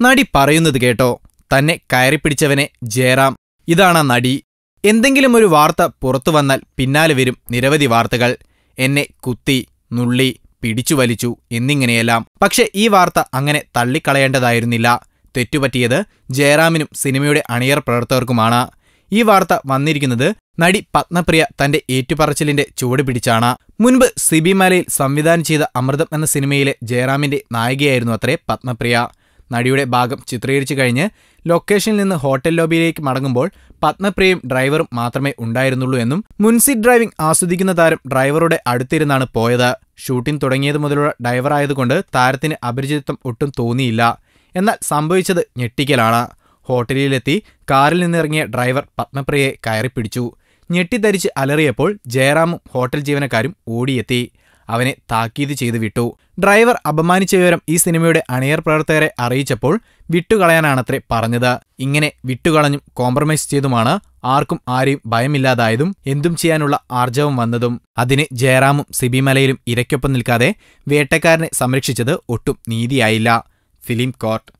നടി പറയുന്നത് കേട്ടോ. തന്നെ കയറി കയറിപ്പിടിച്ചവനെ ജയറാം. ഇതാണ് നടി. എന്തെങ്കിലും ഒരു വാർത്ത പുറത്തു വന്നാൽ പിന്നാലെ വരും നിരവധി വാർത്തകൾ. എന്നെ കുത്തി നുള്ളി പിടിച്ചു വലിച്ചു എന്നിങ്ങനെയെല്ലാം. പക്ഷെ ഈ വാർത്ത അങ്ങനെ തള്ളിക്കളയേണ്ടതായിരുന്നില്ല. തെറ്റുപറ്റിയത് ജയറാമിനും സിനിമയുടെ അണിയർ പ്രവർത്തകർക്കുമാണ്. ഈ വാർത്ത വന്നിരിക്കുന്നത് നടി പത്മപ്രിയ തന്റെ ഏറ്റുപറച്ചിലിന്റെ ചുവട് പിടിച്ചാണ്. മുൻപ് സിബിമലയിൽ സംവിധാനം ചെയ്ത അമൃതം എന്ന സിനിമയിലെ ജയറാമിന്റെ നായികയായിരുന്നു അത്രേ പത്മപ്രിയ. നടിയുടെ ഭാഗം ചിത്രീകരിച്ചു കഴിഞ്ഞ് ലൊക്കേഷനിൽ നിന്ന് ഹോട്ടൽ ലോബിയിലേക്ക് മടങ്ങുമ്പോൾ പത്മപ്രിയയും ഡ്രൈവറും മാത്രമേ ഉണ്ടായിരുന്നുള്ളൂ എന്നും മുൻസി ഡ്രൈവിംഗ് ആസ്വദിക്കുന്ന താരം ഡ്രൈവറുടെ അടുത്തിരുന്നാണ് പോയത്. ഷൂട്ടിംഗ് തുടങ്ങിയത് മുതലുള്ള ഡ്രൈവറായതുകൊണ്ട് താരത്തിന് അപരിചിതത്വം ഒട്ടും തോന്നിയില്ല. എന്നാൽ സംഭവിച്ചത് ഞെട്ടിക്കലാണ്. ഹോട്ടലിലെത്തി കാറിൽ നിന്നിറങ്ങിയ ഡ്രൈവർ പത്മപ്രിയയെ കയറിപ്പിടിച്ചു. ഞെട്ടിദ്ധരിച്ച് അലറിയപ്പോൾ ജയറാമും ഹോട്ടൽ ജീവനക്കാരും ഓടിയെത്തി. അവനെ താക്കീത് ചെയ്തു വിട്ടു. ഡ്രൈവർ അപമാനിച്ച വിവരം ഈ സിനിമയുടെ അണിയർ പ്രവർത്തകരെ അറിയിച്ചപ്പോൾ വിട്ടുകളയാനാണത്രേ പറഞ്ഞത്. ഇങ്ങനെ വിട്ടുകളഞ്ഞും കോംപ്രമൈസ് ചെയ്തുമാണ് ആർക്കും ആരെയും ഭയമില്ലാതായതും എന്തും ചെയ്യാനുള്ള ആർജവം വന്നതും. അതിന് ജയറാമും സിബിമലയിലും ഇരയ്ക്കൊപ്പം നിൽക്കാതെ വേട്ടക്കാരനെ സംരക്ഷിച്ചത് ഒട്ടും നീതിയായില്ല. Film court.